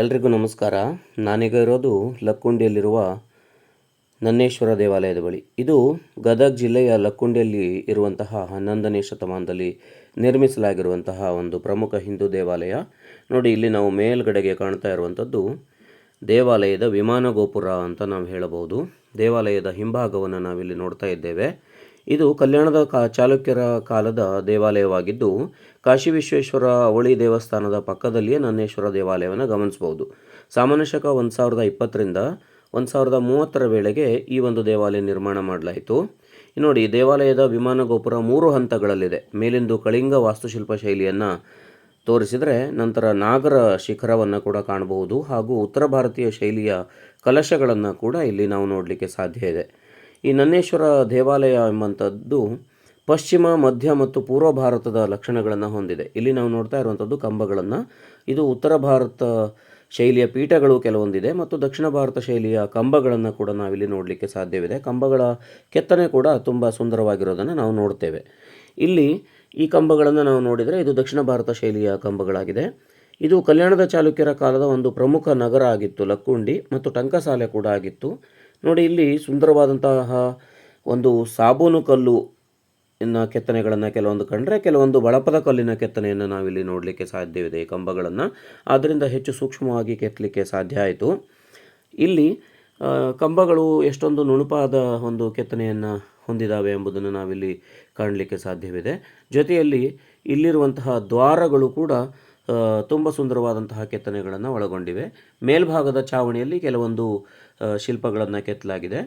ಎಲ್ರಿಗೂ ನಮಸ್ಕಾರ. ನಾನೀಗ ಇರೋದು ಲಕ್ಕುಂಡಿಯಲ್ಲಿರುವ ನನ್ನೇಶ್ವರ ದೇವಾಲಯದ ಬಳಿ. ಇದು ಗದಗ ಜಿಲ್ಲೆಯ ಲಕ್ಕುಂಡಿಯಲ್ಲಿ ಇರುವಂತಹ ಹನ್ನೊಂದನೇ ಶತಮಾನದಲ್ಲಿ ನಿರ್ಮಿಸಲಾಗಿರುವಂತಹ ಒಂದು ಪ್ರಮುಖ ಹಿಂದೂ ದೇವಾಲಯ. ನೋಡಿ, ಇಲ್ಲಿ ನಾವು ಮೇಲ್ಗಡೆಗೆ ಕಾಣ್ತಾ ಇರುವಂಥದ್ದು ದೇವಾಲಯದ ವಿಮಾನ ಗೋಪುರ ಅಂತ ನಾವು ಹೇಳಬಹುದು. ದೇವಾಲಯದ ಹಿಂಭಾಗವನ್ನು ನಾವಿಲ್ಲಿ ನೋಡ್ತಾ ಇದ್ದೇವೆ. ಇದು ಕಲ್ಯಾಣದ ಕಾ, ಚಾಲುಕ್ಯರ ಕಾಲದ ದೇವಾಲಯವಾಗಿದ್ದು ಕಾಶಿ ವಿಶ್ವೇಶ್ವರ ಅವಳಿ ದೇವಸ್ಥಾನದ ಪಕ್ಕದಲ್ಲಿಯೇ ನನ್ನೇಶ್ವರ ದೇವಾಲಯವನ್ನು ಗಮನಿಸಬಹುದು. ಸಾಮಾನ್ಯ ಶಕ ಒಂದು ಸಾವಿರದ ಇಪ್ಪತ್ತರಿಂದ ಒಂದು ಸಾವಿರದ ಮೂವತ್ತರ ವೇಳೆಗೆ ಈ ಒಂದು ದೇವಾಲಯ ನಿರ್ಮಾಣ ಮಾಡಲಾಯಿತು. ನೋಡಿ, ದೇವಾಲಯದ ವಿಮಾನ ಗೋಪುರ ಮೂರು ಹಂತಗಳಲ್ಲಿದೆ. ಮೇಲಿಂದು ಕಳಿಂಗ ವಾಸ್ತುಶಿಲ್ಪ ಶೈಲಿಯನ್ನು ತೋರಿಸಿದರೆ, ನಂತರ ನಾಗರ ಶಿಖರವನ್ನು ಕೂಡ ಕಾಣಬಹುದು ಹಾಗೂ ಉತ್ತರ ಭಾರತೀಯ ಶೈಲಿಯ ಕಲಶಗಳನ್ನು ಕೂಡ ಇಲ್ಲಿ ನಾವು ನೋಡಲಿಕ್ಕೆ ಸಾಧ್ಯ ಇದೆ. ಈ ನನ್ನೇಶ್ವರ ದೇವಾಲಯ ಎಂಬಂಥದ್ದು ಪಶ್ಚಿಮ, ಮಧ್ಯ ಮತ್ತು ಪೂರ್ವ ಭಾರತದ ಲಕ್ಷಣಗಳನ್ನು ಹೊಂದಿದೆ. ಇಲ್ಲಿ ನಾವು ನೋಡ್ತಾ ಇರುವಂಥದ್ದು ಕಂಬಗಳನ್ನು. ಇದು ಉತ್ತರ ಭಾರತ ಶೈಲಿಯ ಪೀಠಗಳು ಕೆಲವೊಂದಿದೆ ಮತ್ತು ದಕ್ಷಿಣ ಭಾರತ ಶೈಲಿಯ ಕಂಬಗಳನ್ನು ಕೂಡ ನಾವಿಲ್ಲಿ ನೋಡಲಿಕ್ಕೆ ಸಾಧ್ಯವಿದೆ. ಕಂಬಗಳ ಕೆತ್ತನೆ ಕೂಡ ತುಂಬ ಸುಂದರವಾಗಿರೋದನ್ನು ನಾವು ನೋಡ್ತೇವೆ. ಇಲ್ಲಿ ಈ ಕಂಬಗಳನ್ನು ನಾವು ನೋಡಿದರೆ ಇದು ದಕ್ಷಿಣ ಭಾರತ ಶೈಲಿಯ ಕಂಬಗಳಾಗಿದೆ. ಇದು ಕಲ್ಯಾಣದ ಚಾಲುಕ್ಯರ ಕಾಲದ ಒಂದು ಪ್ರಮುಖ ನಗರ ಆಗಿತ್ತು, ಲಕ್ಕುಂಡಿ ಮತ್ತು ಟಂಕಸಾಲೆ ಕೂಡ ಆಗಿತ್ತು. ನೋಡಿ, ಇಲ್ಲಿ ಸುಂದರವಾದಂತಹ ಒಂದು ಸಾಬೂನು ಕಲ್ಲು ಇನ್ನು ಕೆತ್ತನೆಗಳನ್ನು ಕೆಲವೊಂದು ಕಂಡರೆ, ಕೆಲವೊಂದು ಬಳಪದ ಕಲ್ಲಿನ ಕೆತ್ತನೆಯನ್ನು ನಾವಿಲ್ಲಿ ನೋಡಲಿಕ್ಕೆ ಸಾಧ್ಯವಿದೆ ಈ ಕಂಬಗಳನ್ನು. ಆದ್ದರಿಂದ ಹೆಚ್ಚು ಸೂಕ್ಷ್ಮವಾಗಿ ಕೆತ್ತಲಿಕ್ಕೆ ಸಾಧ್ಯ ಆಯಿತು. ಇಲ್ಲಿ ಕಂಬಗಳು ಎಷ್ಟೊಂದು ನುಣುಪಾದ ಒಂದು ಕೆತ್ತನೆಯನ್ನು ಹೊಂದಿದ್ದಾವೆ ಎಂಬುದನ್ನು ನಾವಿಲ್ಲಿ ಕಾಣಲಿಕ್ಕೆ ಸಾಧ್ಯವಿದೆ. ಜೊತೆಯಲ್ಲಿ ಇಲ್ಲಿರುವಂತಹ ದ್ವಾರಗಳು ಕೂಡ ತುಂಬ ಸುಂದರವಾದಂತಹ ಕೆತ್ತನೆಗಳನ್ನು ಒಳಗೊಂಡಿವೆ. ಮೇಲ್ಭಾಗದ ಚಾವಣಿಯಲ್ಲಿ ಕೆಲವೊಂದು ಶಿಲ್ಪಗಳನ್ನು ಕೆತ್ತಲಾಗಿದೆ.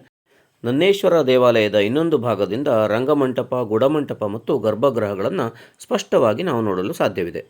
ನನ್ನೇಶ್ವರ ದೇವಾಲಯದ ಇನ್ನೊಂದು ಭಾಗದಿಂದ ರಂಗಮಂಟಪ, ಗುಡಮಂಟಪ ಮತ್ತು ಗರ್ಭಗೃಹಗಳನ್ನು ಸ್ಪಷ್ಟವಾಗಿ ನಾವು ನೋಡಲು ಸಾಧ್ಯವಿದೆ.